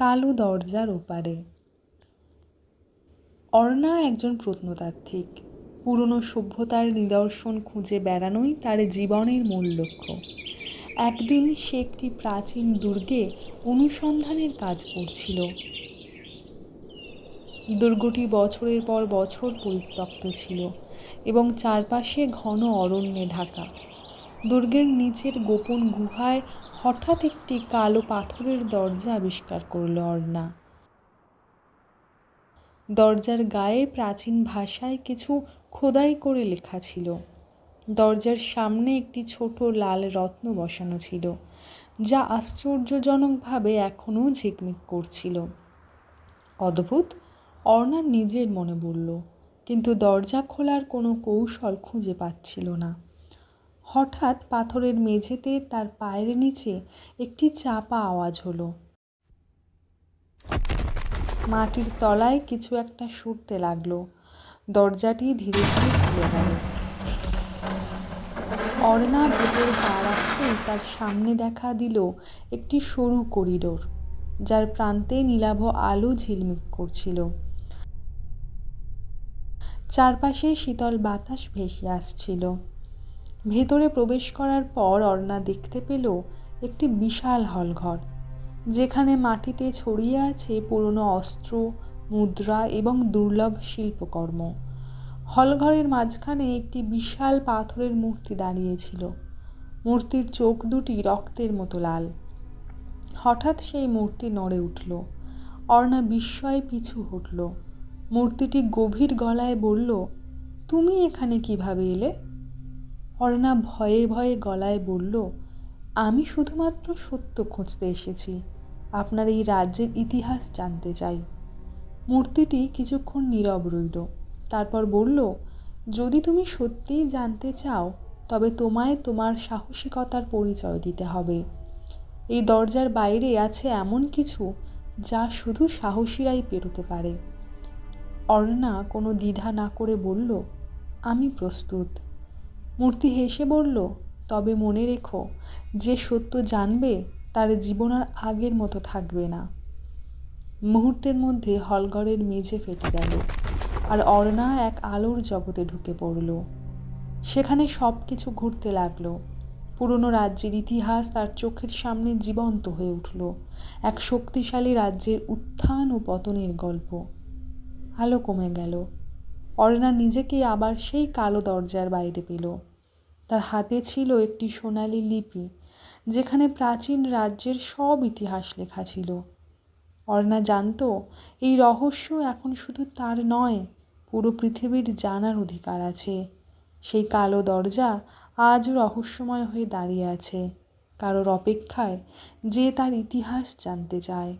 কালো দরজার ওপারে। অর্ণা একজন প্রত্নতাত্ত্বিক। পুরনো সভ্যতার নিদর্শন খুঁজে বেড়ানোই তার জীবনের মূল লক্ষ্য। একদিন সে একটি প্রাচীন দুর্গে অনুসন্ধানের কাজ করছিল। দুর্গটি বছরের পর বছর পরিত্যক্ত ছিল এবং চারপাশে ঘন অরণ্যে ঢাকা। দুর্গের নিচের গোপন গুহায় হঠাৎ একটি কালো পাথরের দরজা আবিষ্কার করল অর্ণা। দরজার গায়ে প্রাচীন ভাষায় কিছু খোদাই করে লেখা ছিল। দরজার সামনে একটি ছোট লাল রত্ন বসানো ছিল, যা আশ্চর্যজনকভাবে এখনও ঝিকমিক করছিল। অদ্ভুত অর্ণার নিজের মনে বলল, কিন্তু দরজা খোলার কোনো কৌশল খুঁজে পাচ্ছিল না। হঠাৎ পাথরের মেঝেতে তার পায়ের নিচে একটি চাপা আওয়াজ হলো। মাটির তলায় কিছু একটা সরতে লাগল। দরজাটি ধীরে ধীরে খুলে গেল। অর্ণা ভেতর পা রাখতেই তার সামনে দেখা দিল একটি সরু করিডোর, যার প্রান্তে নীলাভ আলো ঝিলমিক করছিল। চারপাশে শীতল বাতাস ভেসে আসছিল। ভেতরে প্রবেশ করার পর অর্ণা দেখতে পেল একটি বিশাল হলঘর, যেখানে মাটিতে ছড়িয়ে আছে পুরনো অস্ত্র, মুদ্রা এবং দুর্লভ শিল্পকর্ম। হলঘরের মাঝখানে একটি বিশাল পাথরের মূর্তি দাঁড়িয়েছিল। মূর্তির চোখ দুটি রক্তের মতো লাল। হঠাৎ সেই মূর্তি নড়ে উঠল। অর্ণা বিস্ময়ে পিছু হটল। মূর্তিটি গভীর গলায় বলল, তুমি এখানে কীভাবে এলে? অর্ণা ভয়ে ভয়ে গলায় বলল, আমি শুধুমাত্র সত্য খুঁজতে এসেছি। আপনার এই রাজ্যের ইতিহাস জানতে চাই। মূর্তিটি কিছুক্ষণ নীরব রইল। তারপর বলল, যদি তুমি সত্যিই জানতে চাও, তবে তোমায় তোমার সাহসিকতার পরিচয় দিতে হবে। এই দরজার বাইরে আছে এমন কিছু যা শুধু সাহসীরাই পেরোতে পারে। অর্ণা কোনো দ্বিধা না করে বলল, আমি প্রস্তুত। মূর্তি হেসে বলল, তবে মনে রেখো, যে সত্য জানবে, তার জীবন আর আগের মতো থাকবে না। মুহূর্তের মধ্যে হলঘরের মেঝে ফেটে গেল, আর অর্ণা এক আলোর জগতে ঢুকে পড়ল। সেখানে সব কিছু ঘুরতে লাগল। পুরনো রাজ্যের ইতিহাস তার চোখের সামনে জীবন্ত হয়ে উঠল, এক শক্তিশালী রাজ্যের উত্থান ও পতনের গল্প। আলো কমে গেল। অর্ণা নিজেকে আবার সেই কালো দরজার বাইরে পেল। তার হাতে ছিল একটি সোনালি লিপি, যেখানে প্রাচীন রাজ্যের সব ইতিহাস লেখা ছিল। অর্ণা জানত, এই রহস্য এখন শুধু তার নয়, পুরো পৃথিবীর জানার অধিকার আছে। সেই কালো দরজা আজও রহস্যময় হয়ে দাঁড়িয়ে আছে, কারোর অপেক্ষায় যে তার ইতিহাস জানতে চায়।